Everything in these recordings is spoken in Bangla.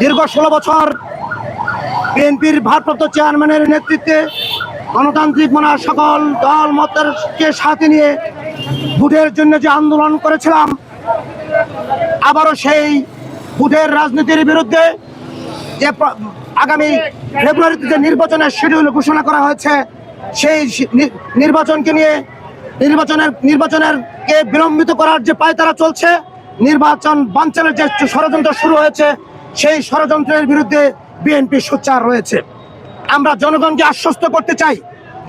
দীর্ঘ ষোলো বছর বিএনপির ভারপ্রাপ্ত চেয়ারম্যানের নেতৃত্বে গণতান্ত্রিক মনা সকল দল মতেরকে সাথে নিয়ে ভোটের জন্য যে আন্দোলন করেছিলাম, আবারও সেই ভোটের রাজনীতির বিরুদ্ধে যে আগামী ফেব্রুয়ারিতে যে নির্বাচনের শিডিউল ঘোষণা করা হয়েছে, সেই নির্বাচনকে নিয়ে নির্বাচনের নির্বাচনের কে বিলম্বিত করার যে পায়তারা চলছে, নির্বাচন বাঞ্ছনের যে ষড়যন্ত্র শুরু হয়েছে সেই ষড়যন্ত্রের বিরুদ্ধে বিএনপি সোচ্চার রয়েছে। আমরা জনগণকে আশ্বস্ত করতে চাই,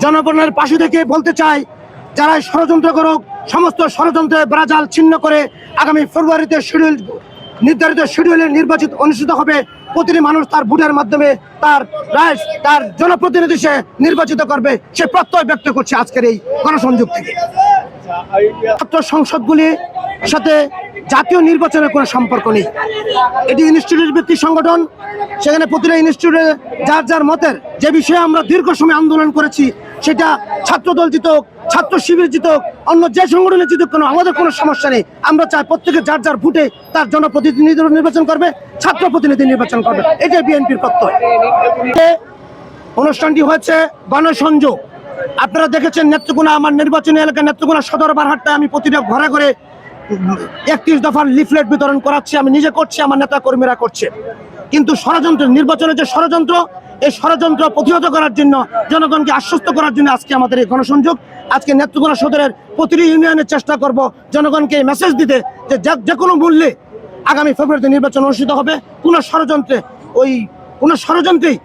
জনগণের পাশে থেকে বলতে চাই, যারা ষড়যন্ত্র করুক, সমস্ত ষড়যন্ত্রের ব্রাজাল ছিন্ন করে আগামী ফেব্রুয়ারিতে শিডিউল, নির্ধারিত শিডিউলে নির্বাচিত অনুষ্ঠিত হবে, প্রতিটি মানুষ তার ভোটের মাধ্যমে তার রায়, তার জনপ্রতিনিধি সে নির্বাচিত করবে, সে প্রত্যয় ব্যক্ত করছে আজকের এই গণসংযোগ থেকে। ছাত্র সংসদগুলির সাথে জাতীয় নির্বাচনের কোনো সম্পর্ক নেই। এটি ইনস্টিটিউট ভিত্তিক সংগঠন, সেখানে প্রতিটা ইনস্টিটিউটে যার যার মতের যে বিষয়ে আমরা দীর্ঘ সময় আন্দোলন করেছি, সেটা ছাত্রদল জিতুক, ছাত্র শিবির জিতুক, অন্য যে সংগঠনে জিতুক, কেন আমাদের কোনো সমস্যা নেই। আমরা চাই প্রত্যেকে যার যার ভোটে তার জনপ্রতিনিধি নির্বাচন করবে, ছাত্র প্রতিনিধি নির্বাচন করবে। এটাই বিএনপির প্রত্যয় অনুষ্ঠানটি হয়েছে গণসংযোগ। আপনারা দেখেছেন নেত্রকোনা, আমার নির্বাচনী এলাকা নেত্রকোনা সদর বারহাট্টায় আমি প্রতিটা ঘরে ঘরে একত্রিশ দফার লিফলেট বিতরণ আমি নিজে করছি, আমার নেতা কর্মীরা করছে। কিন্তু যে ষড়যন্ত্র, এই ষড়যন্ত্র প্রতিহত করার জন্য, জনগণকে আশ্বস্ত করার জন্য আজকে আমাদের এই গণসংযোগ, আজকে নেত্রকোনা সদরের প্রতিটি ইউনিয়নের চেষ্টা করব জনগণকে মেসেজ দিতে যে যে- যে কোনো মূল্যে আগামী ফেব্রুয়ারিতে নির্বাচন অনুষ্ঠিত হবে। কোনো ষড়যন্ত্রে ওই কোনো ষড়যন্ত্রেই